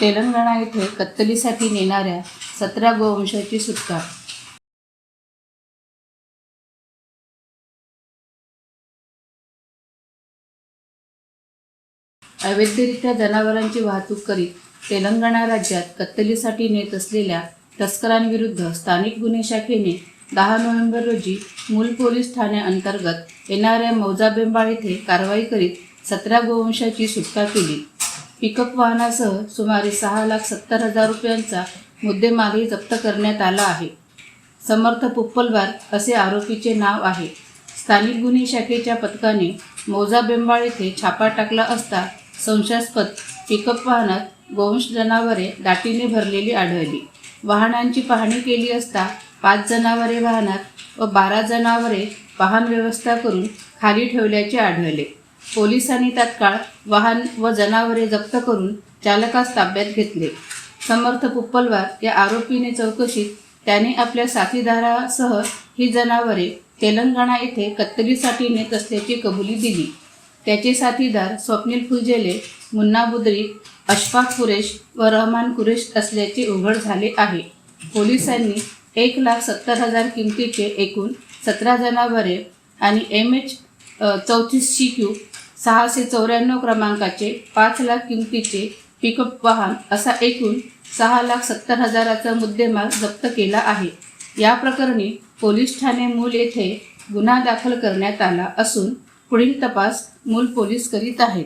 तेलंगणा येथे कत्तलीसाठी नेणाऱ्या सतरा गोवंशाची सुटका. अवैधरित्या जनावरांची वाहतूक करीत तेलंगणा राज्यात कत्तलीसाठी नेत असलेल्या तस्करांविरुद्ध स्थानिक गुन्हे शाखेने दहा नोव्हेंबर रोजी मूल पोलीस ठाण्याअंतर्गत येणाऱ्या मौजा बेंबाळ येथे कारवाई करीत सतरा गोवंशाची सुटका केली. पिकअप वाहनासह सुमारे सहा लाख सत्तर हजार रुपयांचा मुद्देमालही जप्त करण्यात आला आहे. समर्थ पुप्पलवार असे आरोपीचे नाव आहे. स्थानिक गुन्हे शाखेच्या पथकाने मोजा बेंबाळ येथे छापा टाकला असता संशयास्पद पिकअप वाहनात गोवंश जनावरे दाटीने भरलेली आढळली. वाहनांची पाहणी केली असता पाच जनावरे वाहनात व बारा जनावरे वाहन व्यवस्था करून खाली ठेवल्याचे आढळले. पोलिसांनी तात्काळ वाहन व जनावरे जप्त करून चालकास ताब्यात घेतले. समर्थ पुप्पलवार या आरोपीने चौकशीत त्याने आपल्या साथीदारासह ही जनावरे तेलंगणा येथे कत्तलीसाठी नेत असल्याची कबुली दिली. त्याचे साथीदार स्वप्नील फुजेले मुन्ना बुद्री अशफाक कुरेश व रहमान कुरेश असल्याचे उघड झाले आहे. पोलिसांनी एक लाख सत्तर हजार किमतीचे एकूण सतरा जनावरे आणि एम एच चौतीसशे क्यू सहाशे चौऱ्याण्णव क्रमांकाचे पाच लाख किमतीचे पिकअप वाहन असा एकूण सहा लाख सत्तर हजाराचा मुद्देमाल जप्त केला आहे. या प्रकरणी पोलीस ठाणे मूल येथे गुन्हा दाखल करण्यात आला असून पुढील तपास मूल पोलीस करीत आहेत.